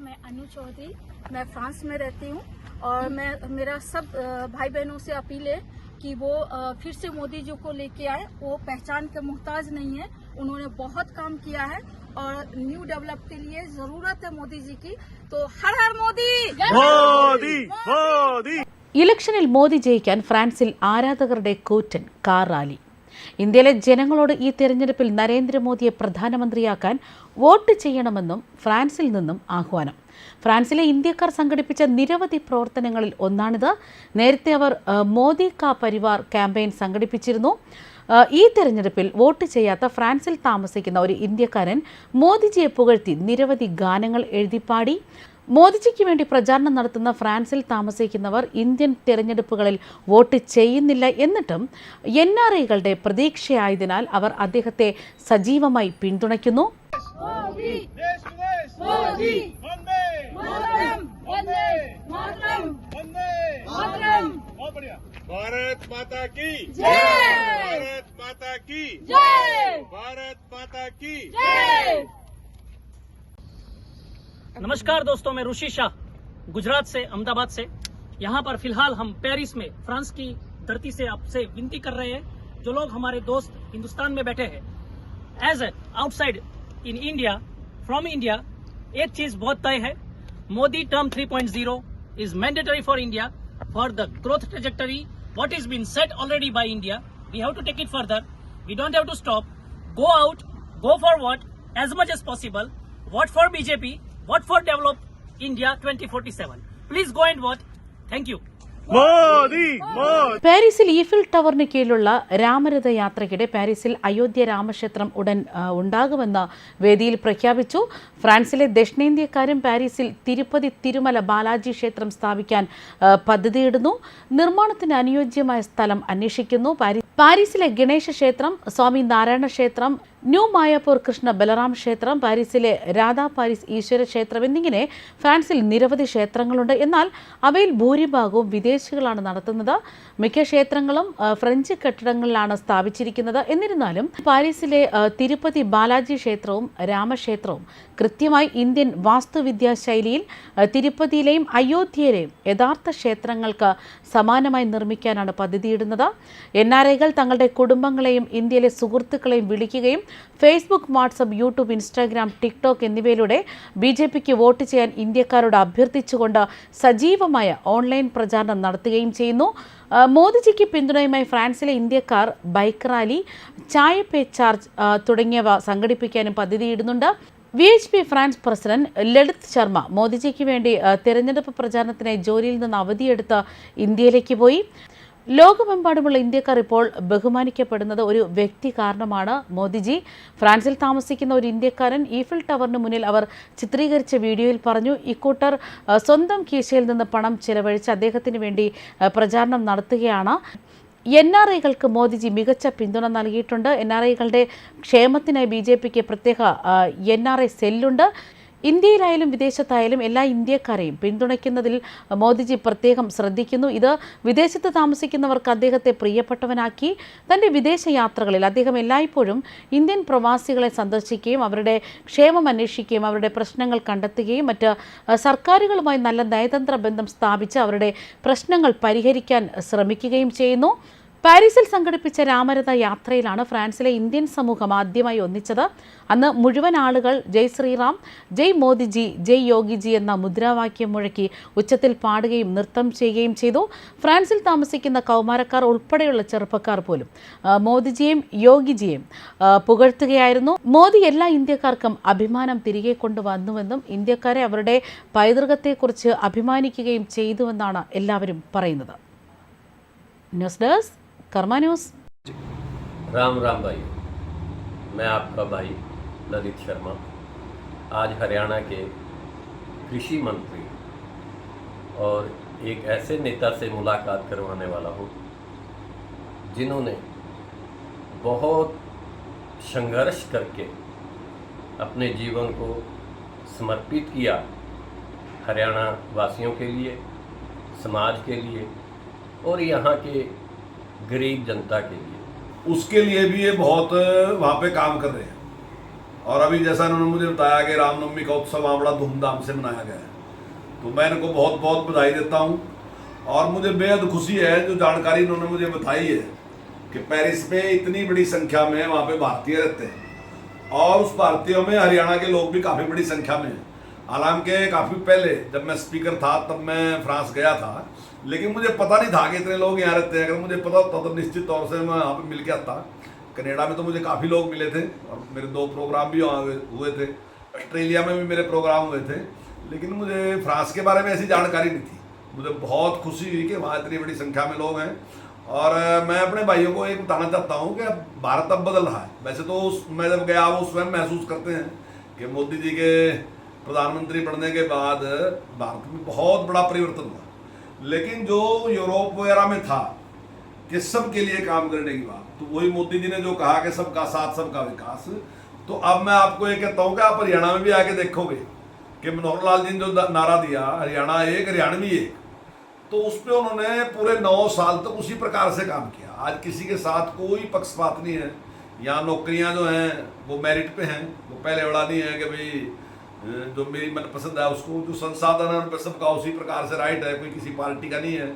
मैं अनु चौधरी मैं फ्रांस में रहती हूँ और मैं मेरा सब अ, भाई बहनों से अपील है कि वो अ, फिर से मोदी जी को लेके आए वो पहचान के मोहताज नहीं है उन्होंने बहुत काम किया है और न्यू डेवलप के लिए जरूरत है मोदी जी की तो हर हर मोदी മോദി മോദി ഇലക്ഷനിൽ മോദി ജയിക്കാൻ ഫ്രാൻസിൽ ആരാധകരുടെ കൂറ്റൻ കാർ റാലി ഇന്ത്യയിലെ ജനങ്ങളോട് ഈ തെരഞ്ഞെടുപ്പിൽ നരേന്ദ്രമോദിയെ പ്രധാനമന്ത്രിയാക്കാൻ വോട്ട് ചെയ്യണമെന്നും ഫ്രാൻസിൽ നിന്നും ആഹ്വാനം. ഫ്രാൻസിലെ ഇന്ത്യക്കാർ സംഘടിപ്പിച്ച നിരവധി പ്രവർത്തനങ്ങളിൽ ഒന്നാണിത്. നേരത്തെ അവർ മോദി കാ പരിവാർ ക്യാമ്പയിൻ സംഘടിപ്പിച്ചിരുന്നു. ഈ തെരഞ്ഞെടുപ്പിൽ വോട്ട് ചെയ്യാത്ത ഫ്രാൻസിൽ താമസിക്കുന്ന ഒരു ഇന്ത്യക്കാരൻ മോദിജിയെ പുകഴ്ത്തി നിരവധി ഗാനങ്ങൾ എഴുതിപ്പാടി. മോദിജിക്ക് വേണ്ടി പ്രചാരണം നടത്തുന്ന ഫ്രാൻസിൽ താമസിക്കുന്നവർ ഇന്ത്യൻ തിരഞ്ഞെടുപ്പുകളിൽ വോട്ട് ചെയ്യുന്നില്ല എന്നിട്ടും എൻ ആർ ഐകളുടെ പ്രതീക്ഷയായതിനാൽ അവർ അദ്ദേഹത്തെ സജീവമായി പിന്തുണയ്ക്കുന്നു. ഭാരത് മാതാ കി. ഭാരത് മാതാ കി. ഭാരത് മാതാ കി. नमस्कार दोस्तों, मैं ऋषि शाह, गुजरात से, अहमदाबाद से। यहाँ पर फ़िलहाल हम पेरिस में फ्रांस की धरती से आपसे विनती कर रहे हैं, जो लोग हमारे दोस्त हिंदुस्तान में बैठे हैं। As a outside in India from India एक चीज़ बहुत तय है, Modi term 3.0 point zero is mandatory for India for the growth trajectory what is been set already by India we have to take it further we don't have to stop go out go for vote as much as possible vote for BJP Vote for Develop India 2047. Please go and vote. Thank you. പാരീസിൽ ഈഫിൽ ടവറിന് കീഴിലുള്ള രാമരഥ യാത്രയ്ക്കിടെ പാരീസിൽ അയോധ്യ രാമക്ഷേത്രം ഉടൻ ഉണ്ടാകുമെന്ന് വേദിയിൽ പ്രഖ്യാപിച്ചു ഫ്രാൻസിലെ ദക്ഷിണേന്ത്യക്കാരും പാരീസിൽ തിരുപ്പതി തിരുമല ബാലാജി ക്ഷേത്രം സ്ഥാപിക്കാൻ പദ്ധതിയിടുന്നു നിർമ്മാണത്തിന് അനുയോജ്യമായ സ്ഥലം അന്വേഷിക്കുന്നു പാരീ പാരീസിലെ ഗണേശ ക്ഷേത്രം സ്വാമി നാരായണ ക്ഷേത്രം ന്യൂ മായാപൂർ കൃഷ്ണ ബലറാം ക്ഷേത്രം പാരീസിലെ രാധാ പാരീസ് ഈശ്വര ക്ഷേത്രം എന്നിങ്ങനെ ഫ്രാൻസിൽ നിരവധി ക്ഷേത്രങ്ങളുണ്ട്. എന്നാൽ അവയിൽ ഭൂരിഭാഗവും വിദേശികളാണ് നടത്തുന്നത്. മിക്ക ക്ഷേത്രങ്ങളും ഫ്രഞ്ച് കെട്ടിടങ്ങളിലാണ് സ്ഥാപിച്ചിരിക്കുന്നത്. എന്നിരുന്നാലും പാരീസിലെ തിരുപ്പതി ബാലാജി ക്ഷേത്രവും രാമക്ഷേത്രവും കൃത്യമായി ഇന്ത്യൻ വാസ്തുവിദ്യാ ശൈലിയിൽ തിരുപ്പതിയിലെയും അയോധ്യയിലെയും യഥാർത്ഥ ക്ഷേത്രങ്ങൾക്ക് സമാനമായി നിർമ്മിക്കാനാണ് പദ്ധതിയിടുന്നത്. എൻ ആർ ഐകൾ തങ്ങളുടെ കുടുംബങ്ങളെയും ഇന്ത്യയിലെ സുഹൃത്തുക്കളെയും വിളിക്കുകയും Facebook WhatsApp YouTube Instagram TikTok എന്നിവയിലൂടെ ബി ജെ പിക്ക് വോട്ട് ചെയ്യാൻ ഇന്ത്യക്കാരോട് അഭ്യർത്ഥിച്ചുകൊണ്ട് സജീവമായ ഓൺലൈൻ പ്രചാരണം നടത്തുകയും ചെയ്യുന്നു. മോദിജിക്ക് പിന്തുണയുമായി ഫ്രാൻസിലെ ഇന്ത്യക്കാർ ബൈക്ക് റാലി ചായ പേ ചാർജ് തുടങ്ങിയവ സംഘടിപ്പിക്കാനും പദ്ധതിയിടുന്നുണ്ട്. V H P France president Lalit Sharma മോദിജിക്ക് വേണ്ടി തെരഞ്ഞെടുപ്പ് പ്രചാരണത്തിനായി ജോലിയിൽ നിന്ന് അവധിയെടുത്ത് ഇന്ത്യയിലേക്ക് പോയി. ലോകമെമ്പാടുമുള്ള ഇന്ത്യക്കാർ ഇപ്പോൾ ബഹുമാനിക്കപ്പെടുന്നത് ഒരു വ്യക്തി കാരണമാണ് മോദിജി. ഫ്രാൻസിൽ താമസിക്കുന്ന ഒരു ഇന്ത്യക്കാരൻ ഈഫിൽ ടവറിന് മുന്നിൽ അവർ ചിത്രീകരിച്ച വീഡിയോയിൽ പറഞ്ഞു ഇക്കൂട്ടർ സ്വന്തം കീശയിൽ നിന്ന് പണം ചെലവഴിച്ച് അദ്ദേഹത്തിന് വേണ്ടി പ്രചാരണം നടത്തുകയാണ്. എൻ ആർ ഐകൾക്ക് മോദിജി മികച്ച പിന്തുണ നൽകിയിട്ടുണ്ട്. എൻ ആർ ഐകളുടെ ക്ഷേമത്തിനായി ബി ജെ പിക്ക് പ്രത്യേക എൻ ആർ ഐ സെല്ലുണ്ട്. ഇന്ത്യയിലായാലും വിദേശത്തായാലും എല്ലാ ഇന്ത്യക്കാരെയും പിന്തുണയ്ക്കുന്നതിൽ മോദിജി പ്രത്യേകം ശ്രദ്ധിക്കുന്നു. ഇത് വിദേശത്ത് താമസിക്കുന്നവർക്ക് അദ്ദേഹത്തെ പ്രിയപ്പെട്ടവനാക്കി തന്റെ വിദേശ യാത്രകളിൽ അദ്ദേഹം എല്ലായ്പ്പോഴും ഇന്ത്യൻ പ്രവാസികളെ സന്ദർശിക്കുകയും അവരുടെ ക്ഷേമം അന്വേഷിക്കുകയും അവരുടെ പ്രശ്നങ്ങൾ കണ്ടെത്തുകയും മറ്റ് സർക്കാരുകളുമായി നല്ല നയതന്ത്ര ബന്ധം സ്ഥാപിച്ച് അവരുടെ പ്രശ്നങ്ങൾ പരിഹരിക്കാൻ ശ്രമിക്കുകയും ചെയ്യുന്നു. പാരീസിൽ സംഘടിപ്പിച്ച രാമരഥ യാത്രയിലാണ് ഫ്രാൻസിലെ ഇന്ത്യൻ സമൂഹം ആദ്യമായി ഒന്നിച്ചത്. അന്ന് മുഴുവൻ ആളുകൾ ജയ് ശ്രീറാം ജയ് മോദിജി ജയ് യോഗിജി എന്ന മുദ്രാവാക്യം മുഴക്കി ഉച്ചത്തിൽ പാടുകയും നൃത്തം ചെയ്യുകയും ചെയ്തു. ഫ്രാൻസിൽ താമസിക്കുന്ന കൗമാരക്കാർ ഉൾപ്പെടെയുള്ള ചെറുപ്പക്കാർ പോലും മോദിജിയെയും യോഗിജിയെയും പുകഴ്ത്തുകയായിരുന്നു. മോദി എല്ലാ ഇന്ത്യക്കാർക്കും അഭിമാനം തിരികെ കൊണ്ടുവന്നുവെന്നും ഇന്ത്യക്കാരെ അവരുടെ പൈതൃകത്തെക്കുറിച്ച് അഭിമാനിക്കുകയും ചെയ്തുവെന്നാണ് എല്ലാവരും പറയുന്നത്. News desk Karma news. Ram Ram भाई, मैं आपका भाई ललित शर्मा, आज हरियाणा के कृषि मंत्री और एक ऐसे नेता से मुलाकात करवाने वाला हूँ, जिन्होंने बहुत संघर्ष करके अपने जीवन को समर्पित किया हरियाणा वासियों के लिए, समाज के लिए और यहाँ के गरीब जनता के लिए। उसके लिए भी ये बहुत, वहाँ पे काम कर रहे हैं। और अभी जैसा इन्होंने मुझे बताया कि रामनवमी का उत्सव बड़ा धूमधाम से मनाया गया है। तो मैं इनको बहुत बहुत बधाई देता हूँ। और मुझे बेहद खुशी है, जो जानकारी इन्होंने मुझे बताई है, कि पेरिस में इतनी बड़ी संख्या में वहाँ पे भारतीय रहते हैं। और उस भारतीयों में हरियाणा के लोग भी काफ़ी बड़ी संख्या में हैं। हालाँकि काफ़ी पहले जब मैं स्पीकर था, तब मैं फ्रांस गया था। लेकिन मुझे पता नहीं था कि इतने लोग यहाँ रहते हैं। अगर मुझे पता होता तो निश्चित तौर से मैं यहाँ पर मिल के आता। कनेडा में तो मुझे काफ़ी लोग मिले थे और मेरे दो प्रोग्राम भी वहाँ हुए- थे। ऑस्ट्रेलिया में भी मेरे प्रोग्राम हुए थे। लेकिन मुझे फ्रांस के बारे में ऐसी जानकारी नहीं थी। मुझे बहुत खुशी हुई कि वहाँ इतनी बड़ी संख्या में लोग हैं। और मैं अपने भाइयों को एक बताना चाहता हूँ कि भारत अब बदल रहा है। वैसे तो उस मैं जब गया, वो स्वयं महसूस करते हैं कि मोदी जी के प्रधानमंत्री बनने के बाद भारत में बहुत बड़ा परिवर्तन हुआ। लेकिन जो यूरोप वगैरह में था, कि सबके लिए काम करने की बात तो वही मोदी जी ने जो कहा कि सबका साथ, सबका विकास तो अब मैं आपको ये कहता हूँ कि आप हरियाणा में भी आके देखोगे कि मनोहर लाल जी ने जो नारा दिया, हरियाणा एक, हरियाणवी एक तो उस पर उन्होंने पूरे नौ साल तक तो उसी प्रकार से काम किया। आज किसी के साथ कोई पक्षपात नहीं है। यहाँ नौकरियाँ जो हैं, वो मेरिट पे हैं, वो पहले बड़ा नहीं है कि भाई जो मेरी मनपसंद है, उसको जो संसाधन है, उन पर सबका उसी प्रकार से राइट है, कोई किसी पार्टी का नहीं है।